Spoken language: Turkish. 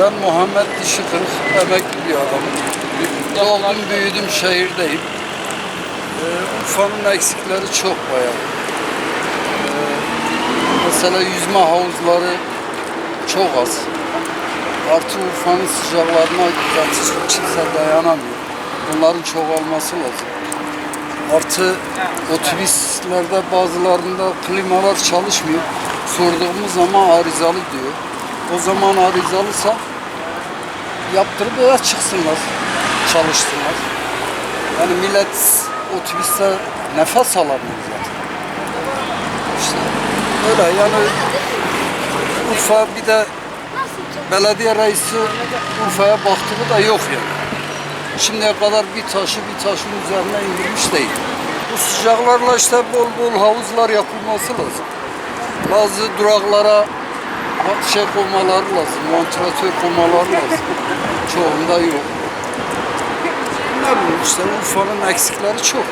Ben Muhammed Dişi emekli bir adamım. Doğdum, büyüdüm, şehirdeyim. Ee, Urfa'nın eksikleri çok bayağı. Ee, mesela yüzme havuzları çok az. Artı Urfa'nın sıcaklarına zaten kimse dayanamıyor. Bunların çok olması lazım. Artı otobüslerde bazılarında klimalar çalışmıyor. Sorduğumuz zaman arızalı diyor. O zaman arızalısa yaptırıp eve çıksınlar, çalışsınlar. Yani millet otobüste nefes alamıyor zaten. İşte öyle yani Urfa bir de belediye reisi Urfa'ya baktığı da yok yani. Şimdiye kadar bir taşı bir taşın üzerine indirmiş değil. Bu sıcaklarla işte bol bol havuzlar yapılması lazım. Bazı duraklara şey koymaları lazım, vantilatör koymaları lazım. Çoğunda yok. Ne bileyim işte Urfa'nın eksikleri çok.